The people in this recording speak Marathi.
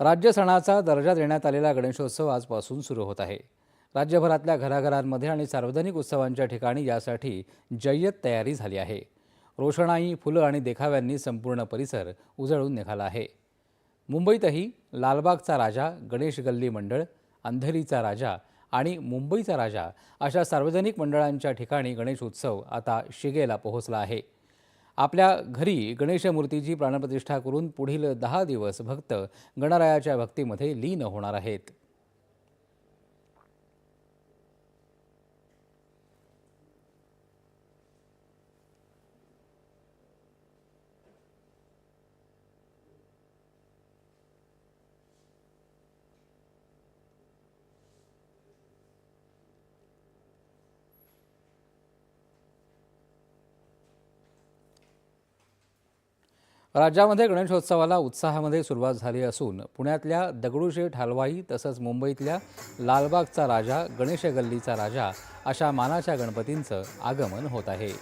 राज्य सणाचा दर्जा देण्यात आलेला गणेशोत्सव आजपासून सुरू होत आहे. राज्यभरातल्या घराघरांमध्ये आणि सार्वजनिक उत्सवांच्या ठिकाणी यासाठी जय्यत तयारी झाली आहे. रोषणाई फुलं आणि देखाव्यांनी संपूर्ण परिसर उजळून निघाला आहे. मुंबईतही लालबागचा राजा गणेश गल्ली मंडळ अंधेरीचा राजा आणि मुंबईचा राजा अशा सार्वजनिक मंडळांच्या ठिकाणी गणेश उत्सव आता शिगेला पोहोचला आहे. आपल्या घरी गणेश मूर्तीची प्राणप्रतिष्ठा करून पुढील दहा दिवस भक्त गणरायाच्या भक्तीमध्ये लीन होणार आहेत. राज्यामध्ये गणेशोत्सवाला उत्साहामध्ये सुरुवात झाली असून पुण्यातल्या दगडूशेठ हलवाई तसंच मुंबईतल्या लालबागचा राजा गणेश गल्लीचा राजा अशा मानाच्या गणपतींचं आगमन होत आहे.